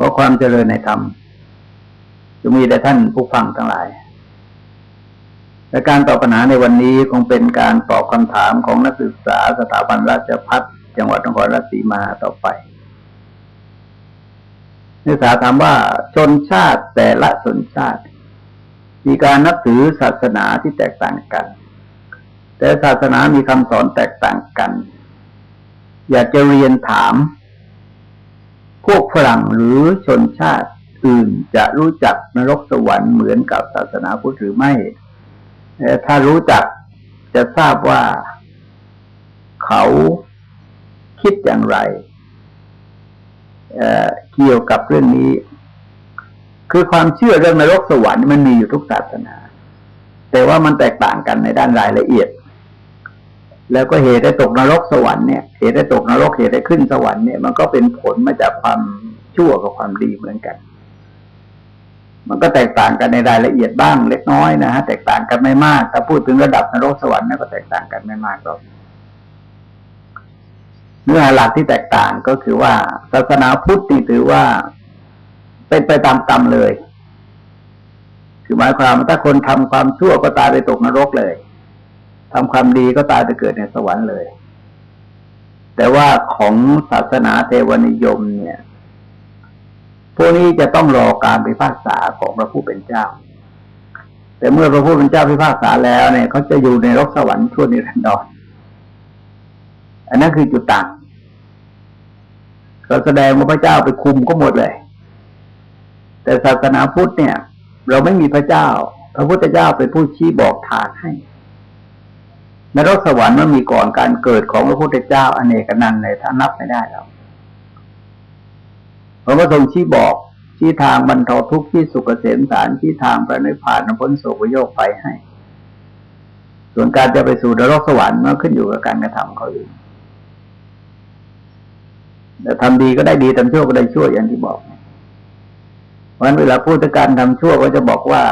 ขอความเจริญในธรรมจะมีแด่ท่านผู้ฟังทั้งหลายและการตอบปัญหาในวันนี้คงเป็นการตอบคำถามของนักศึกษาสถาบันราชพัฒจังหวัดนครราชสีมาต่อไปนักศึกษาถามว่าชนชาติแต่ละชนชาติ มีการนับถือศาสนาที่แตกต่างกัน แต่ศาสนามีคำสอนแตกต่างกัน อยากจะเรียนถาม พวกฝรั่งหรือชนชาติอื่นจะรู้จักนรกสวรรค์เหมือนกับศาสนาพุทธหรือไม่ ถ้ารู้จักจะทราบว่าเขาคิดอย่างไรเเกี่ยวกับเรื่องนี้ คือความเชื่อเรื่องนรกสวรรค์มันมีอยู่ทุกศาสนา แต่ว่ามันแตกต่างกันในด้านรายละเอียด แล้วก็เหตุได้ตกนรกสวรรค์เนี่ยเหตุได้ตกนรกเหตุได้ขึ้นสวรรค์เนี่ยมันก็เป็นผลมาจากความชั่วกับความดีเหมือนกัน มันก็แตกต่างกันในรายละเอียดบ้างเล็กน้อยนะฮะแตกต่างกันไม่มากถ้าพูดถึงระดับนรกสวรรค์ก็แตกต่างกันไม่มากหรอกเนื้อหาหลักที่แตกต่างก็คือว่าศาสนาพุทธนี่ถือว่า เป็นไปตามกรรมเลย คือหมายความว่าถ้าคนทำความชั่วก็ตายไปตกนรกเลย ทำความดีก็ตายไปเกิดในสวรรค์เลย แต่ว่าของศาสนาเทวนิยมเนี่ยพวกนี้จะต้องรอการพิพากษาของพระผู้เป็นเจ้า แต่เมื่อพระผู้เป็นเจ้าพิพากษาแล้วเนี่ยเขาจะอยู่ในรกสวรรค์ชั่วนิรันดรอันนั้นคือจุดต่างเราแสดงว่าพระเจ้าไปคุมก็หมดเลย แต่ศาสนาพุทธเนี่ย เราไม่มีพระเจ้า พระพุทธเจ้าเป็นผู้ชี้บอกทางให้ นรกสวรรค์มันมีก่อนการเกิดของพระพุทธเจ้าอเนกนันเลยถ้านับไม่ได้แล้วพระก็ทรงชี้บอกชี้ทางบรรเทาทุกข์ที่สุขเกษมสารชี้ทางไปในผ่านพ้นโศกโยกไปให้ ส่วนการจะไปสู่นรกสวรรค์มันขึ้นอยู่กับการกระทำเขาเองแต่ทำดีก็ได้ดีทำชั่วก็ได้ชั่วอย่างที่บอกเพราะฉะนั้นเวลาพูดถึงการทำชั่วก็จะบอกว่า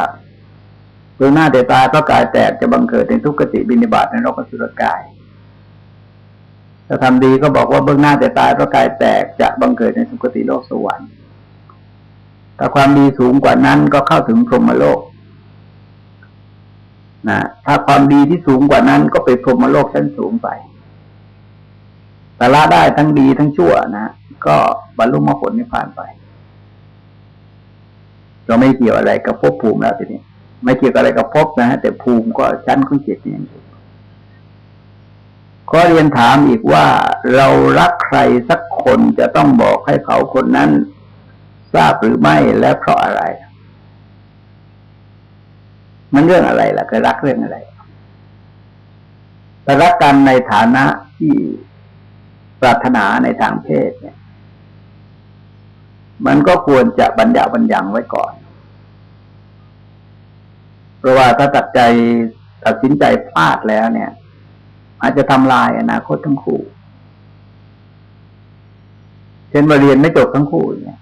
เบื้องหน้าแต่ตายพระกายแตกจะบังเกิดในทุกขติบินิบาตในโลกสุรกายถ้าทำดีก็บอกว่าเบื้องหน้าแต่ตายพระกายแตกจะบังเกิดในสุคติโลกสวรรค์ถ้าความดีสูงกว่านั้นก็เข้าถึงพรหมโลกนะถ้าความดีที่สูงกว่านั้นก็ไปพรหมโลกชั้นสูงไปแต่ละได้ทั้งดีทั้งชั่วนะก็บรรลุมรรคผลนิพพานไป เราไม่เกี่ยวอะไรกับภพภูมิแล้วทีนี้ ไม่เกี่ยวกับอะไรกับภพนะฮะแต่ภูมิก็ชั้นของจิตนี่เองก็เรียนถามอีกว่าเรารักใครสักคนจะต้องบอกให้เขาคนนั้น ทราบหรือไม่และเพราะอะไร มันเรื่องอะไรล่ะก็รักเรื่องอะไรแต่รักกันในฐานะที่ปรารถนาในทางเพศเนี่ย มันก็ควรจะบัญญัติบัญญังไว้ก่อน ราะว่าถ้าตัดใจตัดสินใจพลาดแล้วเนี่ย อาจจะทำลายอนาคตทั้งคู่ เช่นมาเรียนไม่จบทั้งคู่เนี่ย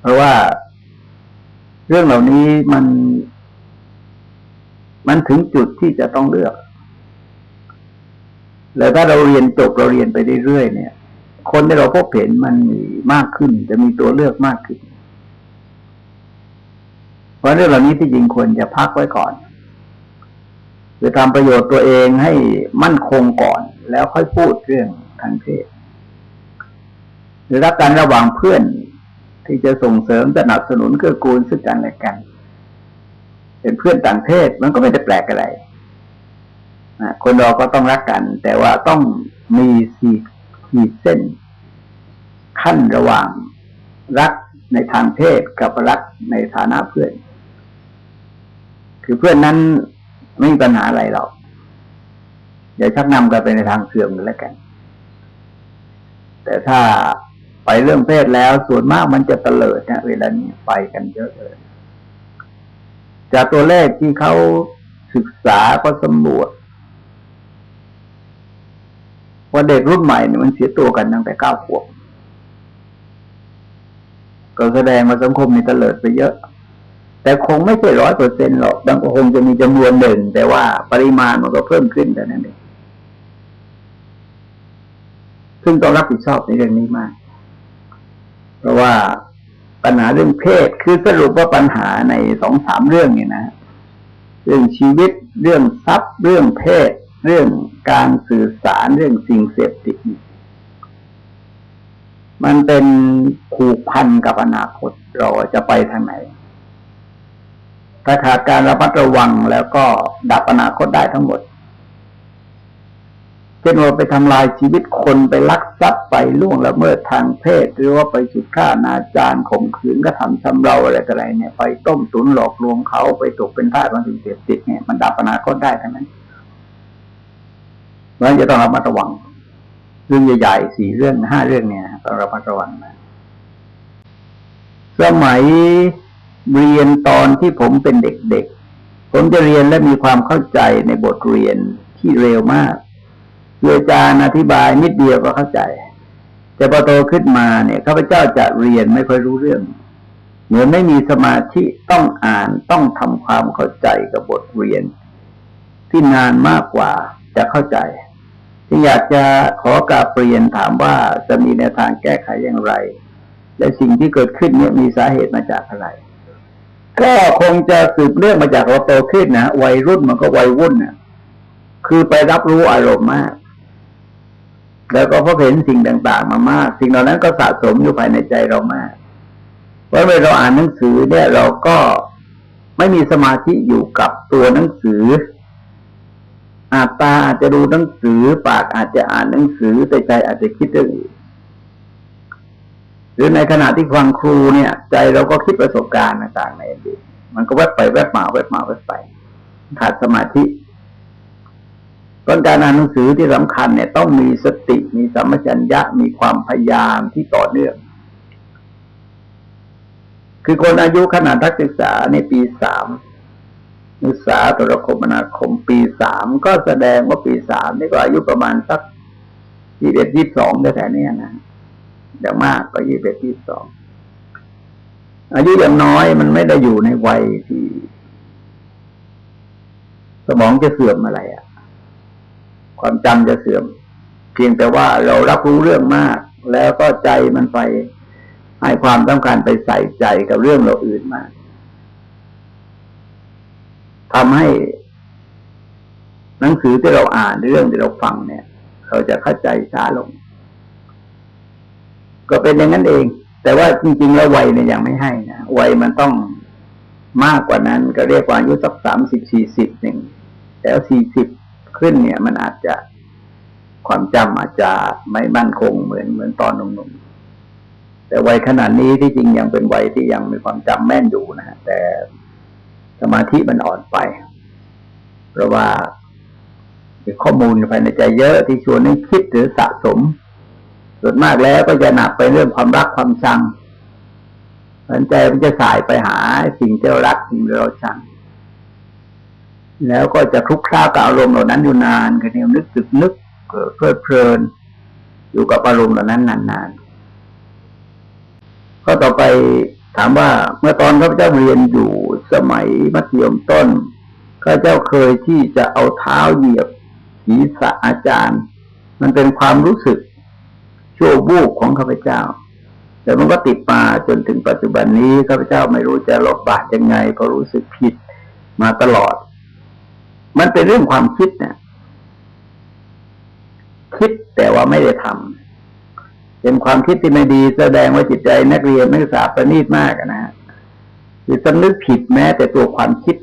เพราะว่าเรื่องเหล่านี้มัน มันถึงจุดที่จะต้องเลือก แล้วถ้าเราเรียนจบเราเรียนไปเรื่อยๆเนี่ย คนที่เราพบเห็นมันมีมากขึ้น จะมีตัวเลือกมากขึ้น เพราะเรื่องเหล่านี้ที่จริงควรจะพักไว้ก่อนคือทำประโยชน์ตัวเองให้มั่นคงก่อน แล้วค่อยพูดเรื่องทางเพศหรือรักกันระหว่างเพื่อนที่จะส่งเสริมสนับสนุนเกื้อกูลซึ่งกันและกัน เป็นเพื่อนต่างเพศมันก็ไม่ได้แปลกอะไรคนเราก็ต้องรักกัน แต่ว่าต้องมีสีขีดเส้น ขั้นระหว่างรักในทางเพศกับรักในฐานะเพื่อน คือเพื่อนนั้นไม่มีปัญหาอะไรหรอกเดี๋ยวชักนำกันไปในทางเสื่อมกันแล้วกัน แต่ถ้าไปเรื่องเพศแล้วส่วนมากมันจะเตลิดนะเวลานี้ไปกันเยอะเลยจากตัวเลขที่เขาศึกษาก็สำรวจว่าเด็กรุ่นใหม่เนี่ยมันเสียตัวกันตั้งแต่เก้าขวบก็แสดงว่าสังคมมีเตลิดไปเยอะ แต่คงไม่ใช่ร้อยเปอร์เซ็นหรอกบางคงจะมีจำนวนหนึ่ง แต่ว่าปริมาณมันก็เพิ่มขึ้นแต่นั้นเองซึ่งต้องรับผิดชอบในเรื่องนี้มาก เพราะว่าปัญหาเรื่องเพศคือสรุปว่าปัญหาในสองสามเรื่องเนี่ยนะเรื่องชีวิตเรื่องทรัพย์ เรื่องเพศ เรื่องการสื่อสารเรื่องสิ่งเสพติดมันเป็นผูกพันกับอนาคตเราจะไปทางไหน ถ้าขาดการระมัดระวังแล้วก็ดับอนาคตได้ทั้งหมดเช่นว่าไปทำลายชีวิตคนไปลักทรัพย์ไปล่วงละเมิดทางเพศ หรือว่าไปจุดฆ่านาจารข่มขืนกระทำชำเราอะไรต่ออะไรเนี่ย ไปต้มตุนหลอกลวงเขาไปตกเป็นทาสของสิ่งเสพติดเนี่ยมันดับอนาคตได้ทั้งนั้นเพราะฉะนั้นจะต้องระมัดระวัง เรื่องใหญ่ๆสี่เรื่องห้าเรื่องเนี่ยต้องระมัดระวังนะสมัย เรียนตอนที่ผมเป็นเด็กๆ ผมจะเรียนและมีความเข้าใจในบทเรียนที่เร็วมากคืออาจารย์อธิบายนิดเดียวก็เข้าใจ แต่พอโตขึ้นมาเนี่ยข้าพเจ้าจะเรียนไม่ค่อยรู้เรื่อง เหมือนไม่มีสมาธิต้องอ่านต้องทำความเข้าใจกับบทเรียน ที่นานมากกว่าจะเข้าใจที่อยากจะขอกราบเรียนถามว่าจะมีแนวทางแก้ไขอย่างไร และสิ่งที่เกิดขึ้นเนี่ยมีสาเหตุมาจากอะไร ก็คงจะสืบเรื่องมาจากเราโตขึ้นนะวัยรุ่นมันก็วัยวุ่นนะคือไปรับรู้อารมณ์มาก แล้วก็พบเห็นสิ่งต่าง ๆ มามาก สิ่งเหล่านั้นก็สะสมอยู่ภายในใจเรามากเพราะเวลาเราอ่านหนังสือเนี่ยเราก็ไม่มีสมาธิอยู่กับตัวหนังสือ อาตาอาจจะดูหนังสือ ปากอาจจะอ่านหนังสือแต่ใจอาจจะคิดเรื่องอื่น รือในขณะที่ฟังครูเนี่ย ใจเราก็คิดประสบการณ์ต่างๆในอดีตมันก็แวบไปแวบมาแวบมาแวบไป ขาดสมาธิต้นการอ่านหนังสือที่สำคัญเนี่ย ต้องมีสติมีสัมปชัญญะมีความพยายามที่ต่อเนื่อง คือคนอายุขนาดนักศึกษาในปีสามนักศึกษาตรคมนาคมปีสามก็แสดงว่าปีสามนี่ก็อายุประมาณสักยี่สิบเอ็ดยี่สิบสองแถวๆนี้นะ อย่างมากก็ยี่สิบเอ็ดยี่สองอายุอย่างน้อยมันไม่ได้อยู่ในวัยที่ สมองจะเสื่อมอะไรอะ่ะความจำจะเสื่อม เพียงแต่ว่าเรารับรู้เรื่องมาก แล้วก็ใจมันไปให้ความสำคัญไปใส่ใจกับเรื่องเราอื่นมากทำให้ หนังสือที่เราอ่านเรื่องที่เราฟังเนี่ย เราจะเข้าใจช้าลง ก็เป็นอย่างนั้นเอง แต่ว่าจริงๆแล้ววัยเนี่ยยังไม่ให้นะวัยมันต้องมากกว่านั้นก็เรียกว่าอายุสักสามสิบสี่สิบหนึ่งแล้วสี่สิบขึ้นเนี่ย มันอาจจะความจำอาจจะไม่มั่นคงเหมือนเหมือนตอนหนุ่มๆแต่วัยขนาดนี้ที่จริงยังเป็นวัยที่ยังมีความจำแม่นอยู่นะฮะแต่สมาธิมันอ่อนไป เพราะว่ามีข้อมูลภายในใจเยอะที่ชวนให้คิดหรือสะสม ส่วนมากแล้วก็จะหนักไปเรื่องความรักความชังสนใจมันจะสายไปหาสิ่งที่เรารักสิ่งที่เราชัง แล้วก็จะคลุกคล้ากับอารมณ์เหล่านั้นอยู่นานก็เนี่ยนึกตึกนึกเพลิดเพลิน อยู่กับอารมณ์เหล่านั้นนานๆก็ต่อไปถามว่าเมื่อตอนข้าพเจ้าเรียนอยู่สมัยมัธยมต้นข้าเจ้าเคยที่จะเอาเท้าเหยียบศีรษะอาจารย์ มันเป็นความรู้สึก ชั่ววูบของข้าพเจ้า แต่มันก็ติดมาจนถึงปัจจุบันนี้ข้าพเจ้าไม่รู้จะลบบาดยังไง ก็รู้สึกผิดมาตลอด มันเป็นเรื่องความคิดเนี่ยคิดแต่ว่าไม่ได้ทำเป็นความคิดที่ไม่ดีแสดงว่าจิตใจนักเรียนนักศึกษาประณีตมากนะฮะคือสำนึกผิดแม้แต่ตัวความคิด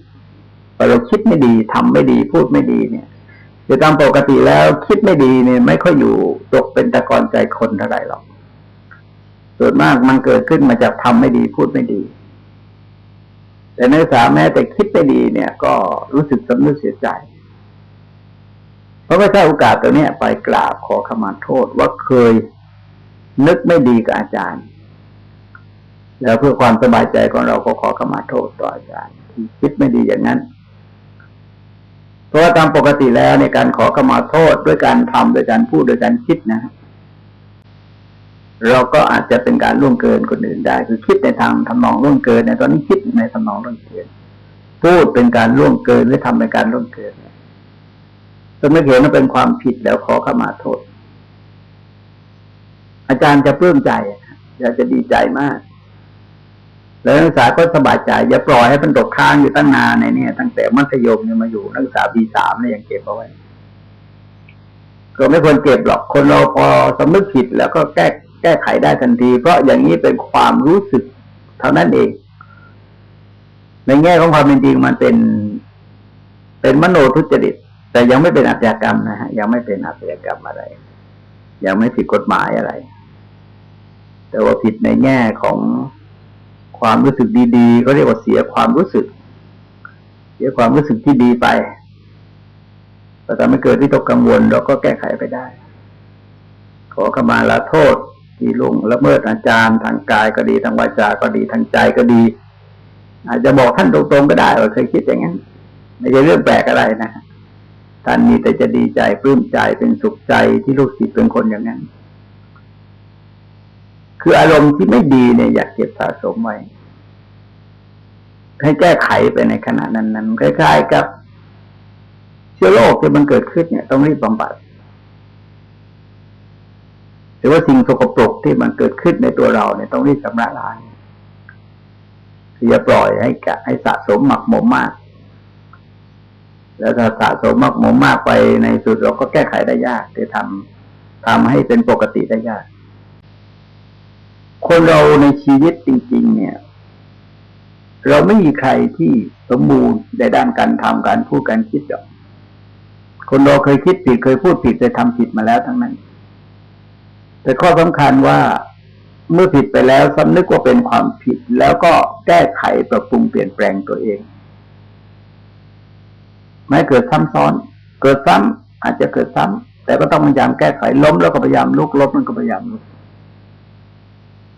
พอเราคิดไม่ดีทำไม่ดี พูดไม่ดีเนี่ย โดยตามปกติแล้วคิดไม่ดีเนี่ย ไม่ค่อยอยู่ตกเป็นตะกอนใจคนเท่าไหร่หรอกส่วนมากมันเกิดขึ้นมาจากทำไม่ดีพูดไม่ดี แต่นักศึกษาแม้แต่คิดไม่ดีเนี่ย ก็รู้สึกสำนึกเสียใจเพราะว่าถ้โอกาสตัวเนี้ยไปกราบขอขมาโทษว่าเคยนึกไม่ดีกับอาจารย์ แล้วเพื่อความสบายใจของเราก็ขอขมาโทษต่ออาจารย์ที่คิดไม่ดีอย่างนั้น ราะว่าตามปกติแล้วในการขอขมาโทษด้วยการทำโดยการพูดโดยการคิดนะ เราก็อาจจะเป็นการล่วงเกินคนอื่นได้ คือคิดในทางทำนองล่วงเกินในตอนนี้คิดในทำนองล่วงเกิน พูดเป็นการล่วงเกินหรือทำเป็นการล่วงเกินจนไม่เห็นว่าเป็นความผิดแล้วขอขมาโทษ อาจารย์จะปลื้มใจอยากจะดีใจมาก แล้วนักศึกษาก็สบายใจอย่าปล่อยให้มันตกค้างอยู่ตั้งนานในนี่ยตั้งแต่มัธยมเนี่ยมาอยู่นักศึกษาปีสามเนี่ยยังเก็บเอาไว้ ก็ไม่ควรเก็บหรอกคนเราพอสำนึกผิดแล้วก็แก้แก้ไขได้ทันที เพราะอย่างนี้เป็นความรู้สึกเท่านั้นเอง ในแง่ของความเป็นจริงมันเป็น เป็นมโนทุจริต แต่ยังไม่เป็นอาชญากรรมนะฮะยังไม่เป็นอาชญากรรมอะไร ยังไม่ผิดกฎหมายอะไร แต่ว่าผิดในแง่ของ ความรู้สึกดีๆก็เรียกว่าเสียความรู้สึก เสียความรู้สึกที่ดีไปแต่ถ้าไม่เกิดวิตกกังวลเราก็แก้ไขไปได้ ขอขมาลาโทษที่ลุงละเมิดอาจารย์ทางกายก็ดีทางวาจาก็ดีทางใจก็ดี อาจจะบอกท่านตรงๆก็ได้ว่าเคยคิดอย่างนั้นไม่ใช่เรื่องแปลกอะไรนะท่านมีแต่จะดีใจปลื้มใจเป็นสุขใจที่ลูกศิษย์เป็นคนอย่างนั้น คืออารมณ์ที่ไม่ดีเนี่ยอยากเก็บสะสมไว้ให้แก้ไขไปในขณะนั้นๆคล้ายๆกับ เชื้อโรคที่มันเกิดขึ้นเนี่ย ต้องรีบบำบัดหรือว่าสิ่งสกปรกที่มันเกิดขึ้นในตัวเราเนี่ยต้องรีบชำระล้างอย่าปล่อยให้กะให้สะสมหมักหมมมาก แล้วถ้าสะสมหมักหมมมากไปในสุดเราก็แก้ไขได้ยากจะทำทำให้เป็นปกติได้ยาก คนเราในชีวิตจริง ๆ เนี่ย เราไม่มีใครที่สมบูรณ์ในด้านการทำการพูดการคิดหรอกคนเราเคยคิดผิดเคยพูดผิดเคยทำผิดมาแล้วทั้งนั้น แต่ข้อสำคัญว่าเมื่อผิดไปแล้วสำนึกว่าเป็นความผิด แล้วก็แก้ไขปรับปรุงเปลี่ยนแปลงตัวเอง ไม่เกิดซ้ำซ้อน เกิดซ้ำอาจจะเกิดซ้ำแต่ก็ต้องพยายามแก้ไขล้มแล้วก็พยายามลุกล้มมันก็พยายามลุก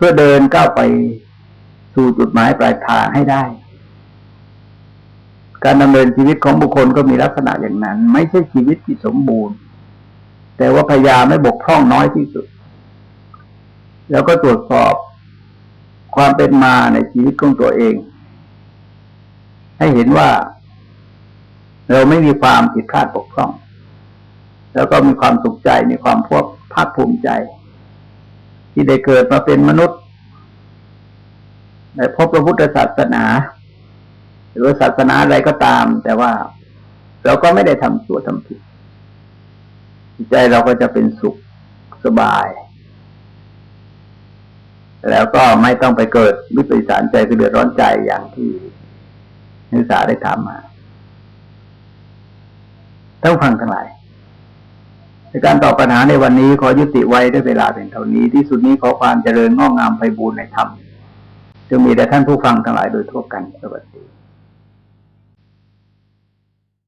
พื่อเดินก้าวไปสู่จุดหมายปลายทางให้ได้ การดำเนินชีวิตของบุคคลก็มีลักษณะอย่างนั้น ไม่ใช่ชีวิตที่สมบูรณ์ แต่ว่าพยายามไม่บกพร่องน้อยที่สุด แล้วก็ตรวจสอบความเป็นมาในชีวิตของตัวเอง ให้เห็นว่าเราไม่มีความผิดพลาดบกพร่อง แล้วก็มีความสุขใจมีความพวกภาคภูมิใจ ที่ได้เกิดมาเป็นมนุษย์ได้พบพระพุทธศาสนา หรือศาสนาอะไรก็ตาม แต่ว่าเราก็ไม่ได้ทำชั่วทำผิดใจเราก็จะเป็นสุขสบาย แล้วก็ไม่ต้องไปเกิดวิปริสารใจคือเดือดร้อนใจอย่างที่นักศึกษาได้ทำมาต้องฟังทั้งหลาย ในการตอบปัญหาในวันนี้ขอยุติไว้ด้วยเวลาเป็นเท่านี้ ที่สุดนี้ขอความเจริญงอกงามไปบูรณนธรรมจะมีแต่ท่านผู้ฟังทั้งหลายโดยทั่วกันสวัสดี